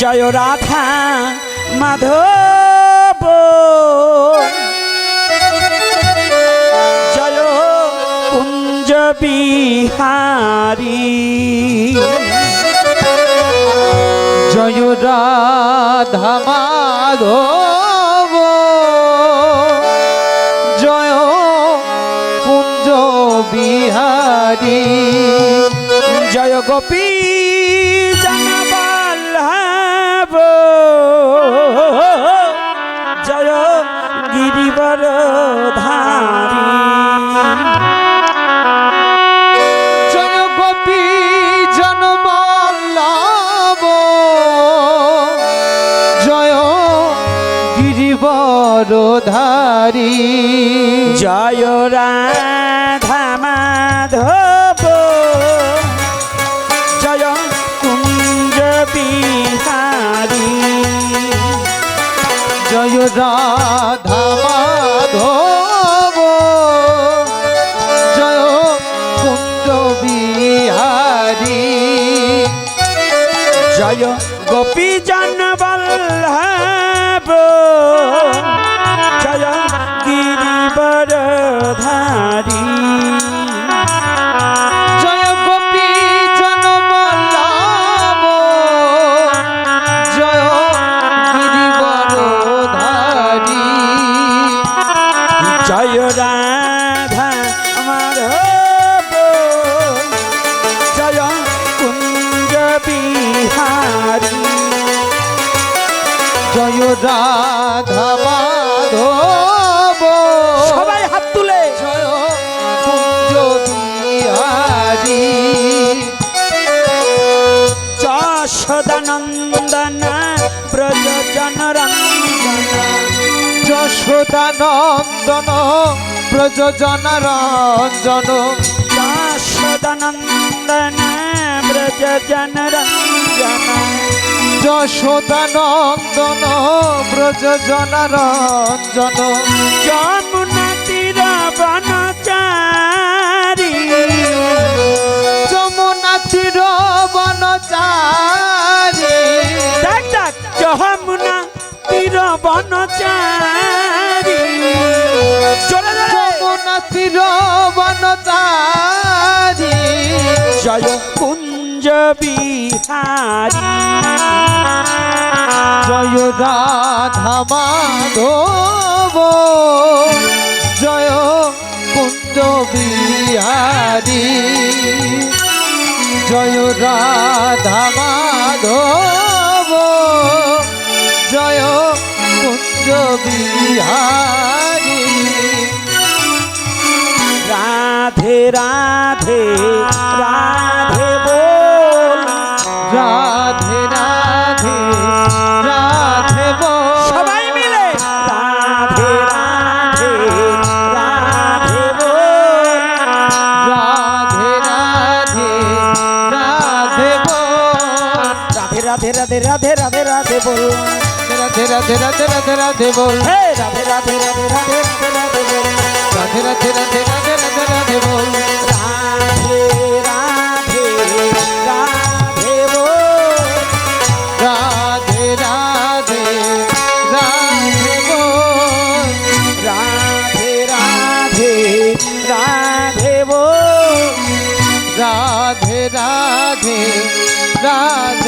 জয় রাধা মাধব। জয় কুঞ্জ বিহারী। জয় রাধা মাধব। জয় কুঞ্জ বিহারী। জয় গোপী গিরিবরধারী জয় রাধা মাধব। জয় কুঞ্জ বিহারী। জয় রাধা মাধব। জয় কুঞ্জ বিহারী। জয় গোপী জনবল্লভ জয় রাধা মাধব। সবাই হাত তুলে। জয় কুঞ্জ বিহারী যশোদানন্দন ব্রজ জনরঞ্জন যশোদানন্দন যশোদানন্দন ব্রজ জনরঞ্জন যশোদানন্দন প্রযোজন রঞ্জন যমুনা তীর বনচারী। যমুনা তীর বনচারী। যমুনা তীর বনচারী যমুনা তীর বনচারী। জয় কুঞ্জ বিহারী। রাধা মাধব জয় কুঞ্জ বিহারী। জয় রাধা মাধব জয় কুঞ্জ বিহারী। রাধে রাধে রাধে বল। রাধে রাধে রাধে রাধে বল রাধে রাধে রাধে রাধে রাধে বল হে রাধে রাধে রাধে রাধে রাধে রাধে বল রাধে রাধে রাধে রাধে রাধে রাধে বল রাধে রাধে রাধে বল রাধে রাধে রাধে বল রাধে রাধে রাধে বল রাধে রাধে রাধে রাধে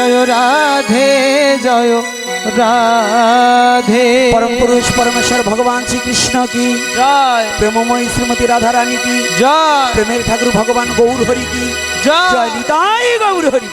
জয় রাধে জয় রাধে। পরম পুরুষ পরমেশ্বর ভগবান শ্রীকৃষ্ণ কি? জয়। প্রেমময়ী শ্রীমতী রাধা রানী কি? জয়। প্রেমের ঠাকুর ভগবান গৌর হরি কি? জয়। নিতাই গৌর হরি